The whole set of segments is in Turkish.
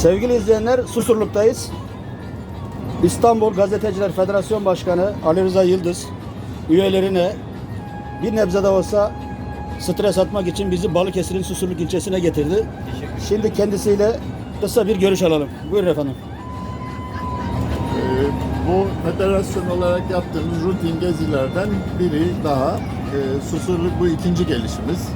Sevgili izleyenler Susurluk'tayız. İstanbul Gazeteciler Federasyon Başkanı Ali Rıza Yıldız üyelerine bir nebze de olsa stres atmak için bizi Balıkesir'in Susurluk ilçesine getirdi. Şimdi kendisiyle kısa bir görüş alalım. Buyurun efendim. Ee, Bu federasyon olarak yaptığımız rutin gezilerden biri daha. Ee, Susurluk bu ikinci gelişimiz.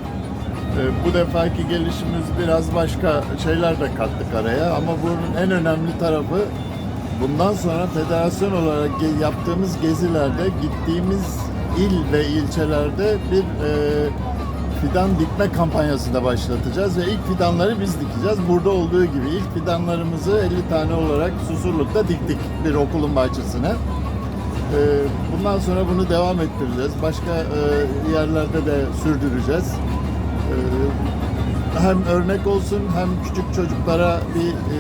Ee, Bu defaki gelişimiz biraz başka şeyler de kattık araya ama bunun en önemli tarafı bundan sonra federasyon olarak yaptığımız gezilerde gittiğimiz il ve ilçelerde bir e, fidan dikme kampanyası da başlatacağız ve ilk fidanları biz dikeceğiz. Burada olduğu gibi ilk fidanlarımızı 50 tane olarak Susurluk'ta diktik bir okulun bahçesine. Ee, Bundan sonra bunu devam ettireceğiz. Başka e, yerlerde de sürdüreceğiz. Ee, Hem örnek olsun hem küçük çocuklara bir e,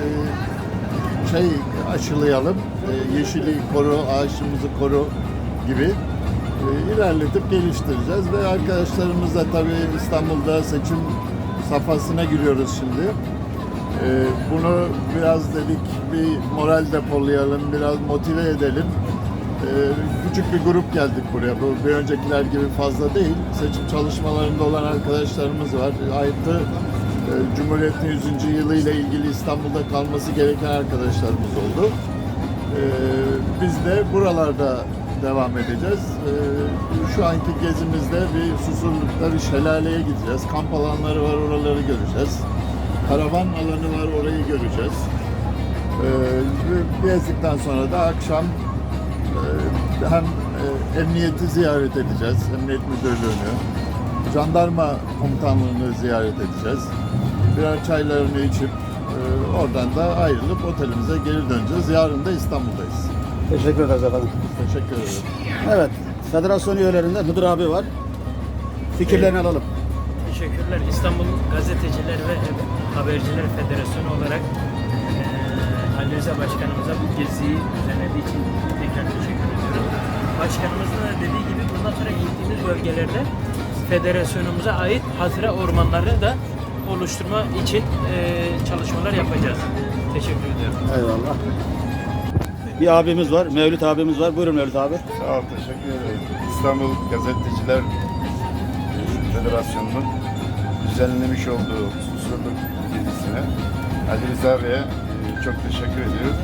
şey aşılayalım. Ee, Yeşili koru, ağaçımızı koru gibi e, ilerletip geliştireceğiz ve arkadaşlarımızla tabii İstanbul'da seçim safhasına giriyoruz şimdi. Bunu biraz dedik bir moral depolayalım, biraz motive edelim. Küçük bir grup geldik buraya. Bu bir öncekiler gibi fazla değil. Seçim çalışmalarında olan arkadaşlarımız var. Ayrıca e, Cumhuriyet'in 100. yılı ile ilgili İstanbul'da kalması gereken arkadaşlarımız oldu. Ee, Biz de buralarda devam edeceğiz. Ee, Şu anki gezimizde bir Susurluk'ta bir şelaleye gideceğiz. Kamp alanları var, oraları göreceğiz. Karavan alanı var, orayı göreceğiz. Ee, Gezdikten sonra da akşam e, hem e, emniyeti ziyaret edeceğiz, emniyet müdürlüğünü, jandarma komutanlığını ziyaret edeceğiz. Birer çaylarını içip e, oradan da ayrılıp otelimize geri döneceğiz. Yarın da İstanbul'dayız. Teşekkür ederiz efendim. Teşekkür ederim. Evet, federasyon üyelerinde Hıdır abi var. Fikirlerini alalım. Teşekkürler. İstanbul Gazeteciler ve Haberciler Federasyonu olarak eee Ali Rıza Başkanımıza bu geziyi düzenlediği için bölgelerde federasyonumuza ait hatıra ormanları da oluşturma için eee, çalışmalar yapacağız. Teşekkür ediyorum. Eyvallah. Bir abimiz var, Mevlüt abimiz var. Buyurun Mevlüt abi. Sağ ol, teşekkür ederim. İstanbul Gazeteciler Federasyonu'nun düzenlemiş olduğu Susurluk gezisine Ali Rıza Bey'e e, çok teşekkür ediyoruz.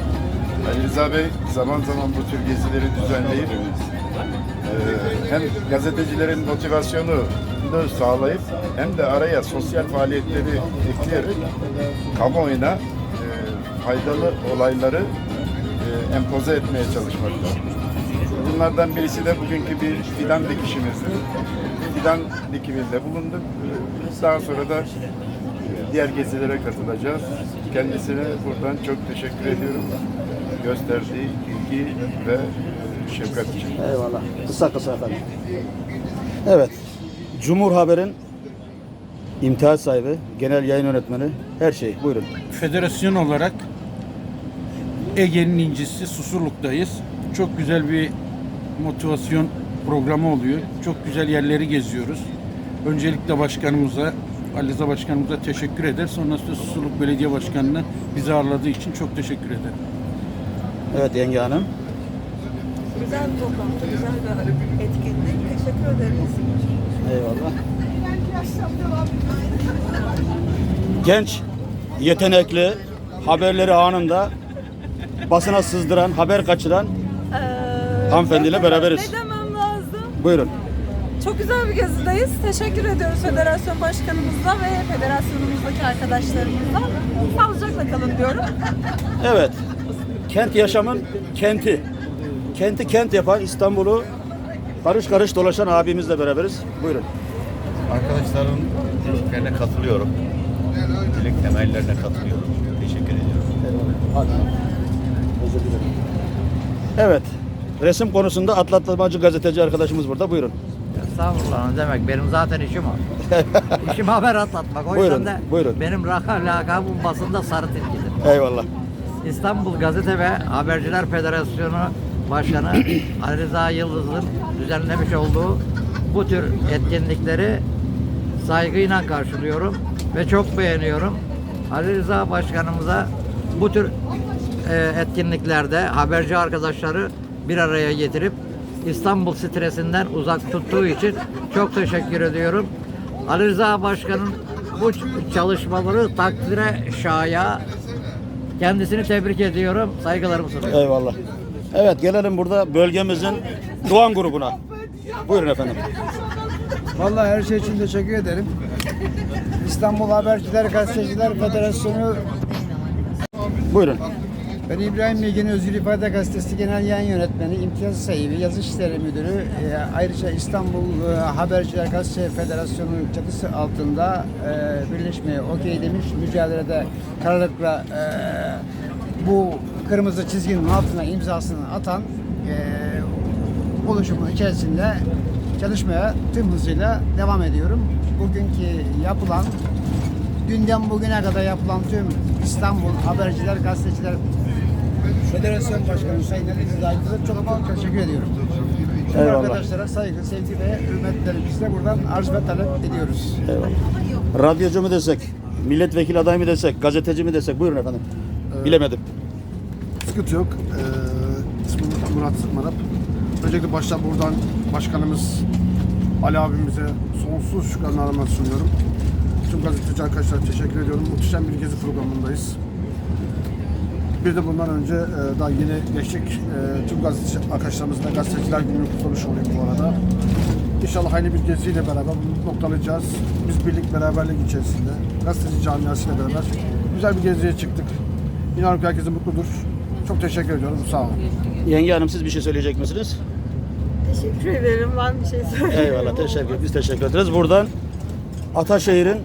Ali Rıza Bey zaman zaman bu tür gezileri düzenleyip e, hem gazetecilerin motivasyonu sağlayıp hem de araya sosyal faaliyetleri ekleyerek kamuoyuna e, faydalı olayları e, empoze etmeye çalışmakta. Bunlardan birisi de bugünkü bir fidan dikişimizdi. Fidan dikiminde bulunduk. Daha sonra da diğer gezilere katılacağız. Kendisine buradan çok teşekkür ediyorum. Gösterdiği ilgi ve şefkat için. Eyvallah. Kısa kısa efendim. Evet. Cumhur Haber'in imtiyaz sahibi, genel yayın yönetmeni, her şey. Buyurun. Federasyon olarak Ege'nin incisi Susurluk'tayız. Çok güzel bir motivasyon programı oluyor. Çok güzel yerleri geziyoruz. Öncelikle başkanımıza, Ali Rıza Başkanımıza teşekkür eder. Sonrasında Susurluk Belediye Başkanı'na bizi ağırladığı için çok teşekkür ederim. Evet yenge hanım. Güzel bir toplantı, güzel bir etkinlik. Teşekkür ederiz. Eyvallah. Genç, yetenekli, haberleri anında basına sızdıran, haber kaçıran Ee, Hanımefendiyle beraberiz. Ne demem lazım? buyurun. Çok güzel bir gezideyiz. Teşekkür ediyoruz federasyon başkanımızla ve federasyonumuzdaki arkadaşlarımızla. Sağlıcakla kalın diyorum. Evet. Kent yaşamın kenti. Kenti kent yapan İstanbul'u karış karış dolaşan abimizle beraberiz. Buyurun. Arkadaşların dediklerine katılıyorum. Dilek temellerine katılıyorum. Teşekkür ediyorum. Özür dilerim. Evet. Resim konusunda atlatmacı gazeteci arkadaşımız burada. Buyurun. Estağfurullah ne demek benim zaten işim o. işim haber atlatmak. O Buyurun, yüzden de buyurun. benim raka lakabım basında sarı tilkidir. Eyvallah. İstanbul Gazete ve Haberciler Federasyonu Başkanı Ali Rıza Yıldız'ın düzenlemiş olduğu bu tür etkinlikleri saygıyla karşılıyorum ve çok beğeniyorum. Ali Rıza Başkanımıza bu tür e, etkinliklerde haberci arkadaşları bir araya getirip İstanbul stresinden uzak tuttuğu için çok teşekkür ediyorum. Ali Rıza Başkan'ın bu çalışmaları takdire şaya. Kendisini tebrik ediyorum. Saygılarımı sunuyorum. Eyvallah. Evet gelelim burada bölgemizin Doğan grubuna. Buyurun efendim. Vallahi her şey için teşekkür ederim. İstanbul Haberciler Gazeteciler Federasyonu Buyurun. ben İbrahim Bilgin Özgür İfade Gazetesi Genel Yayın Yönetmeni, imtiyaz sahibi, yazı işleri müdürü, e, ayrıca İstanbul e, Haberciler Gazeteciler Federasyonu çatısı altında e, birleşmeye okey demiş, mücadelede kararlılıkla e, bu kırmızı çizginin altına imzasını atan e, oluşumun içerisinde çalışmaya tüm hızıyla devam ediyorum. Bugünkü yapılan dünden bugüne kadar yapılan tüm İstanbul Haberciler, Gazeteciler Federasyon Başkanı Sayın Ali Rıza'ya çok çok teşekkür ediyorum. Tüm Eyvallah. arkadaşlara saygı, sevgi ve hürmetlerimizi de buradan arz ve talep ediyoruz. Eyvallah. Radyocu mu desek, milletvekili adayı mı desek, gazeteci mi desek buyurun efendim. Bilemedim. Sıkıntı yok. Ee, ismim Murat Marap. Öncelikle başta buradan başkanımız Ali abimize sonsuz şükranlarımı sunuyorum. Tüm gazeteci arkadaşlara teşekkür ediyorum. Muhteşem bir gezi programındayız. Bir de bundan önce e, daha yeni geçtik. E, tüm gazeteci arkadaşlarımızla gazeteciler gününü kutlamış olayım bu arada. İnşallah aynı bir geziyle beraber noktalayacağız. Biz birlik beraberlik içerisinde gazeteci camiasıyla beraber güzel bir geziye çıktık. İnanıyorum ki herkes mutludur. Çok teşekkür ediyorum. Sağ olun. Yenge Hanım siz bir şey söyleyecek misiniz? Teşekkür ederim. Ben bir şey söyleyeyim. Eyvallah teşekkür Biz teşekkür ederiz. Buradan Ataşehir'in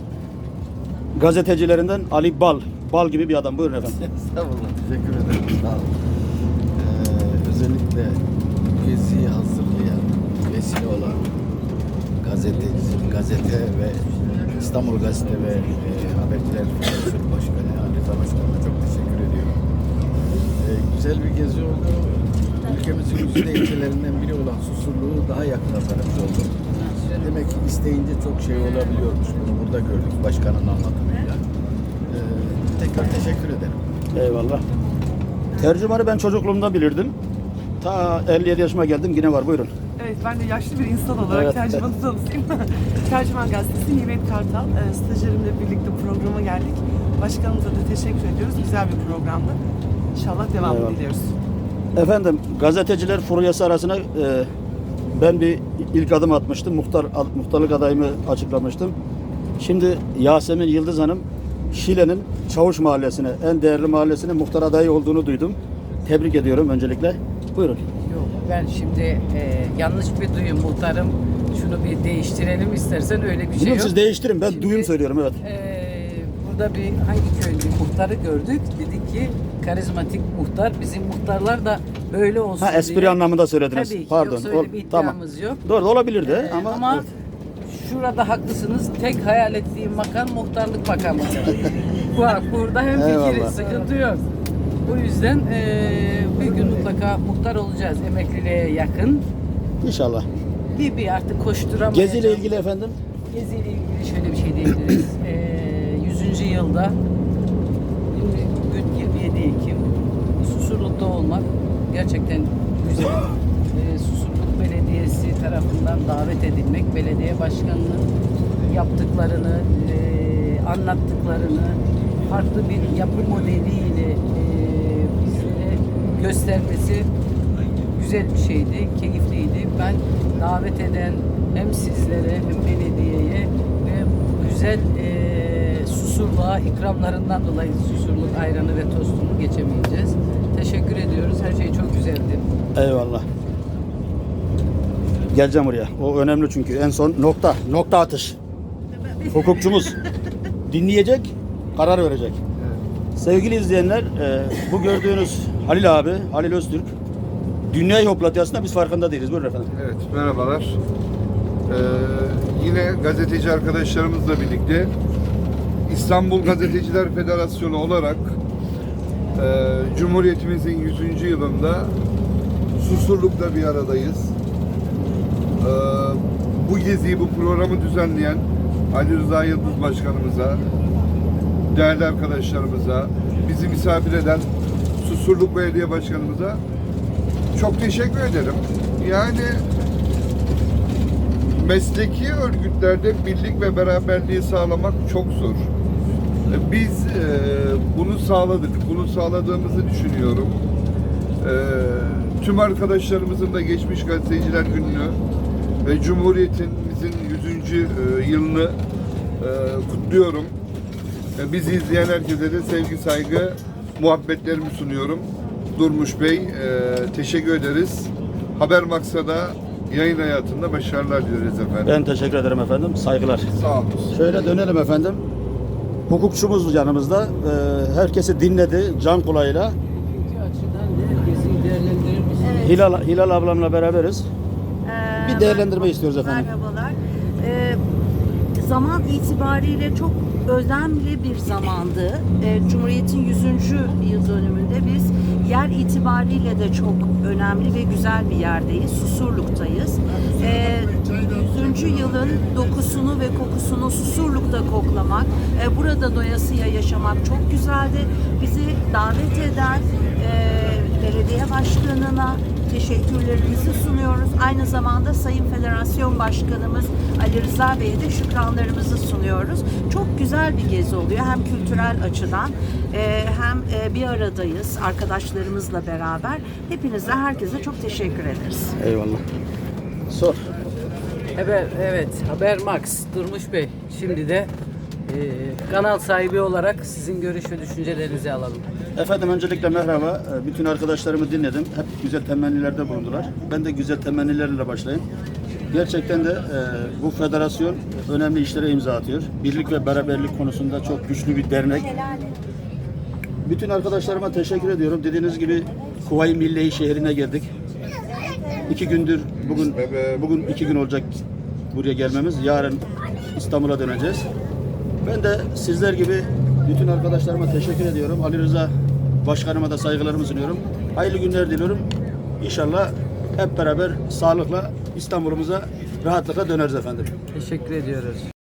gazetecilerinden Ali Bal. Bal gibi bir adam. Buyurun efendim. Estağfurullah, teşekkür ederim. Sağ olun. Ee, özellikle geziyi hazırlayan, vesile olan gazeteci, gazete ve İstanbul Gazete ve e, Haberciler Başkanı Ali Başkanı'na çok. Ee, güzel bir gezi oldu. Ülkemizin güzide ilçelerinden biri olan Susurluğu daha yakına tanımış oldum. Demek ki isteyince çok şey olabiliyormuş. Bunu burada gördük başkanın anlatımıyla. Ee, tekrar teşekkür ederim. Eyvallah. Tercümanı ben çocukluğumda bilirdim. Ta 57 yaşıma geldim yine var. Buyurun. Evet, ben de yaşlı bir insan olarak Evet. tercümanı tanısıyım. Tercüman Gazetesi Nimet Kartal. E, stajyerimle birlikte programa geldik. Başkanımıza da teşekkür ediyoruz. Güzel bir programdı. İnşallah devamını Eyvallah. diliyoruz. Efendim gazeteciler furyası arasına e, ben bir ilk adım atmıştım. Muhtar muhtarlık adayımı açıklamıştım. Şimdi Yasemin Yıldız Hanım Şile'nin Çavuş Mahallesi'ne en değerli mahallesine muhtar adayı olduğunu duydum. Tebrik ediyorum öncelikle. Buyurun. Yok ben şimdi e, yanlış bir duyum muhtarım. Şunu bir değiştirelim istersen öyle bir şey Bilmiyorum yok. siz değiştirin. Ben Şimdi, duyum söylüyorum evet. e, burada bir hangi bir muhtarı gördük. Dedik ki karizmatik muhtar. Bizim muhtarlar da böyle olsun Ha espri diye. anlamında söylediniz. Tabii ki. Pardon. Yoksa öyle bir tamam. iddiamız yok. Doğru olabilir de E, ama, ama şurada haklısınız. Tek hayal ettiğim makam muhtarlık makamı. Bak burada hem Eyvallah. fikiriz, sıkıntı yok. Bu yüzden eee bir gün mutlaka muhtar olacağız. Emekliliğe yakın. inşallah. Bir bir artık koşturamayacağız. Geziyle ilgili efendim. Geziyle ilgili şöyle bir şey diyebiliriz. Eee 100. yılda şimdi bugün 27 Ekim Susurluk'ta olmak gerçekten güzel. Eee Susurluk Belediyesi tarafından davet edilmek, belediye başkanının yaptıklarını, eee, anlattıklarını farklı bir yapı modeliyle eee bizlere göstermesi güzel bir şeydi, keyifliydi. Ben davet eden hem sizlere hem belediyeye ve güzel eee Susurluğa ikramlarından dolayı Susurluk ayranı ve tostunu geçemeyeceğiz. Teşekkür ediyoruz. Her şey çok güzeldi. Eyvallah. Geleceğim oraya. O önemli çünkü. En son nokta. Nokta atış. Hukukçumuz dinleyecek, karar verecek. Sevgili izleyenler, e, bu gördüğünüz Halil abi, Halil Öztürk, dünyayı hoplatıyor aslında biz farkında değiliz. Buyurun efendim. Evet, merhabalar. Ee, yine gazeteci arkadaşlarımızla birlikte İstanbul Gazeteciler Federasyonu olarak e, Cumhuriyetimizin 100. yılında Susurluk'ta bir aradayız. Ee, bu geziyi, bu programı düzenleyen Ali Rıza Yıldız Başkanımıza, değerli arkadaşlarımıza, bizi misafir eden Susurluk Belediye Başkanımıza çok teşekkür ederim. Yani mesleki örgütlerde birlik ve beraberliği sağlamak çok zor. Biz e, bunu sağladık. Bunu sağladığımızı düşünüyorum. E, tüm arkadaşlarımızın da geçmiş gazeteciler gününü ve Cumhuriyetimizin 100. e, yılını e, kutluyorum. E, Bizi izleyen herkese de sevgi, saygı, muhabbetlerimi sunuyorum. Durmuş Bey, e, teşekkür ederiz. Haber Maksa'da yayın hayatında başarılar dileriz efendim. Ben teşekkür ederim efendim. Saygılar. Sağ olun. Şöyle dönelim efendim. Hukukçumuz yanımızda. Ee, herkesi dinledi can kulağıyla. Misiniz? Hilal, Hilal ablamla beraberiz. Ee, Bir değerlendirme istiyoruz efendim. Merhabalar. Ee, zaman itibariyle çok önemli bir zamandı. Ee, Cumhuriyet'in 100. yıl dönümünde biz yer itibariyle de çok önemli ve güzel bir yerdeyiz. Susurluk'tayız. Ee, 100. yılın dokusunu ve kokusunu Susurluk'ta koklamak, e, burada doyasıya yaşamak çok güzeldi. Bizi davet eden e, belediye başkanına, teşekkürlerimizi sunuyoruz. Aynı zamanda Sayın Federasyon Başkanımız Ali Rıza Bey'e de şükranlarımızı sunuyoruz. Çok güzel bir gezi oluyor. Hem kültürel açıdan e, hem e, bir aradayız arkadaşlarımızla beraber. Hepinize, herkese çok teşekkür ederiz. Eyvallah. Sor. Evet, evet. Haber Max, Durmuş Bey. Şimdi de e, kanal sahibi olarak sizin görüş ve düşüncelerinizi alalım. Efendim öncelikle merhaba. Ee, Bütün arkadaşlarımı dinledim. Hep güzel temennilerde bulundular. Ben de güzel temennilerle başlayayım. Gerçekten de e, bu federasyon önemli işlere imza atıyor. Birlik ve beraberlik konusunda çok güçlü bir dernek. Bütün arkadaşlarıma teşekkür ediyorum. Dediğiniz gibi Kuvayi Milliye şehrine geldik. İki gündür, bugün bugün iki gün olacak buraya gelmemiz. Yarın İstanbul'a döneceğiz. Ben de sizler gibi bütün arkadaşlarıma teşekkür ediyorum. Ali Rıza Başkanıma da saygılarımı sunuyorum. Hayırlı günler diliyorum. İnşallah hep beraber sağlıkla İstanbul'umuza rahatlıkla döneriz efendim. Teşekkür ediyoruz.